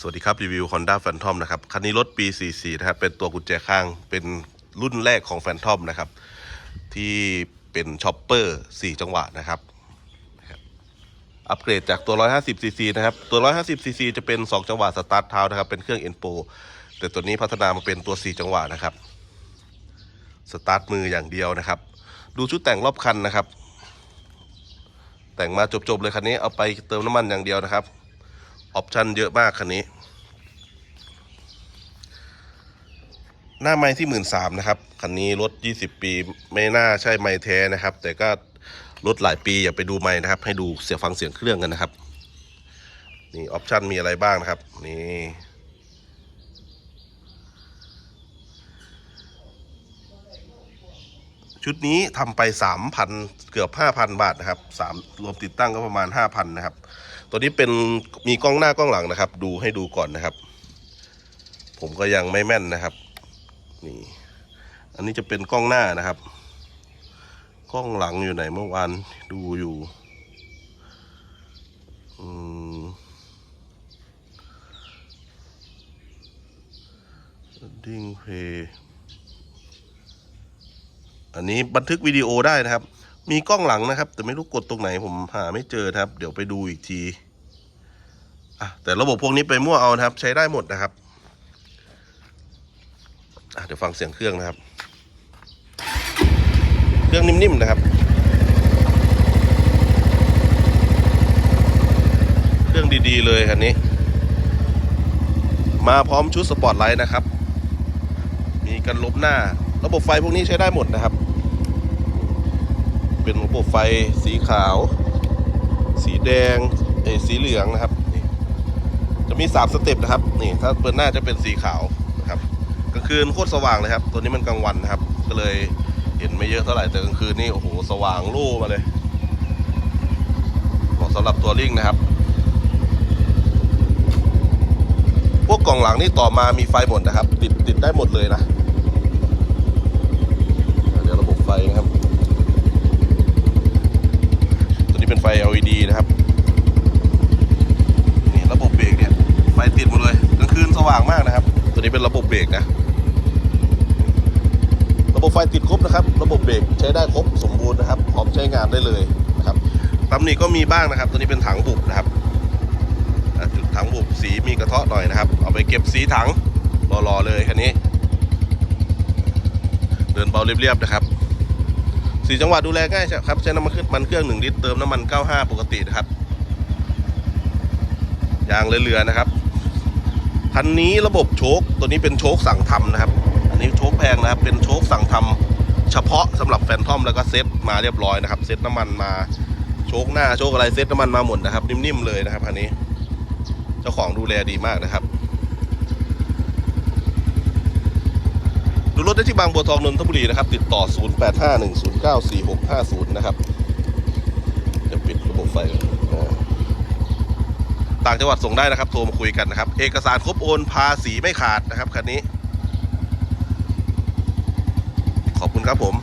สวัสดีครับ รีวิว Honda Phantom นะครับ คันนี้รถปี 44 นะครับ เป็นตัวกุญแจข้างเป็นรุ่นแรกของ Phantom นะครับ ที่เป็นช็อปเปอร์ 4 จังหวะนะครับอัปเกรดจากตัว 150 cc นะครับ ตัว 150 cc จะเป็น 2 จังหวะสตาร์ทเท้านะครับ เป็นเครื่อง Enpo แต่ตัวนี้พัฒนามาเป็นตัว 4 จังหวะนะครับ สตาร์ทมืออย่างเดียวนะครับ ดูชุดแต่งรอบคันนะครับ แต่งมาจบๆเลยคันนี้เอาไปเติมน้ำมันอย่างเดียวนะครับ ออปชันเยอะมากคันนี้ หน้าไม้ที่หมื่นสามนะครับ คันนี้รถ20ปีไม่น่าใช่ไม้แท้นะครับ แต่ก็รถหลายปีอย่าไปดูไม้นะครับ ให้ดูเสียงฟังเสียงเครื่องกันนะครับ นี่ออปชันมีอะไรบ้างนะครับ นี่ ชุดนี้ทำไป 3,000 เกือบ 5,000 บาทนะครับสามรวมติดตั้งก็ประมาณ 5,000 นะครับ ตัวนี้เป็นมีกล้องหน้ากล้องหลังนะครับ ดูให้ดูก่อนนะครับ ผมก็ยังไม่แม่นนะครับ นี่ อันนี้จะเป็นกล้องหน้านะครับ กล้องหลังอยู่ไหนเมื่อวานดูอยู่อืมดิ้งเพย์ อันนี้บันทึกวิดีโอได้นะครับ มีกล้องหลังนะครับ แต่ไม่รู้กดตรงไหนผมหาไม่เจอครับ เดี๋ยวไปดูอีกทีอะแต่ระบบพวกนี้ไปมั่วเอานะครับ ใช้ได้หมดนะครับอะเดี๋ยวฟังเสียงเครื่องนะครับ เครื่องนิ่มๆนะครับ เครื่องดีๆเลยคันนี้ มาพร้อมชุดสปอร์ตไลท์นะครับ มีกันลบหน้า ระบบไฟพวกนี้ใช้ได้หมดนะครับ เป็นระบบไฟสีขาว สีแดงเอยสีเหลืองนะครับนี่จะมี 3 สเต็ปนะครับนี่ถ้าเปิดหน้าจะเป็นสีขาวนะครับกลางคืนโคตรสว่างเลยครับ ตัวนี้มันกลางวันนะครับ ก็เลยเห็นไม่เยอะเท่าไหร่แต่กลางคืนนี่โอ้โหสว่างรู่มาเลยเหมาะสำหรับตัวริ่งนะครับ พวกกล่องหลังนี่ต่อมามีไฟหมดนะครับ ติดติดได้หมดเลยนะ เดี๋ยวระบบไฟนะครับ ตัวนี้เป็นไฟ LED นะครับนี่ระบบเบรกเนี่ยไฟติดหมดเลยกลางคืนสว่างมากนะครับ ตัวนี้เป็นระบบเบรกนะ ระบบไฟติดครบนะครับ ระบบเบรกใช้ได้ครบสมบูรณ์นะครับพร้อมใช้งานได้เลยนะครับตำหนิก็มีบ้างนะครับ ตัวนี้เป็นถังบุบนะครับจุดถังบุบสีมีกระเทาะหน่อยนะครับ เอาไปเก็บสีถังรอๆเลยคันนี้ เดินเบาเรียบๆนะครับ สีจังหวะดูแลง่ายใช่ครับใช้น้ำมันเครื่องมันเครื่องหนึ่งลิตรเติมน้ำมัน 95 ปกตินะครับยางเรือๆนะครับคันนี้ระบบโชคตัวนี้เป็นโชคสั่งทำนะครับ อันนี้โชคแพงนะครับเป็นโชคสั่งทำเฉพาะสำหรับแฟนทอมแล้วก็เซ็ตมาเรียบร้อยนะครับเซ็ตน้ำมันมาโชคหน้าโชคอะไรเซ็ตน้ำมันมาหมดนะครับ นิ่มๆเลยนะครับคันนี้ เจ้าของดูแลดีมากนะครับ ดูรถได้ ที่บางบัวทองนนทบุรีนะครับ ติดต่อ 0851094650 นะครับ จะปิดระบบไฟนอ่าต่างจังหวัดส่งได้นะครับ โทรมาคุยกันนะครับ เอกสารครบโอนภาษีไม่ขาดนะครับคันนี้ ขอบคุณครับผม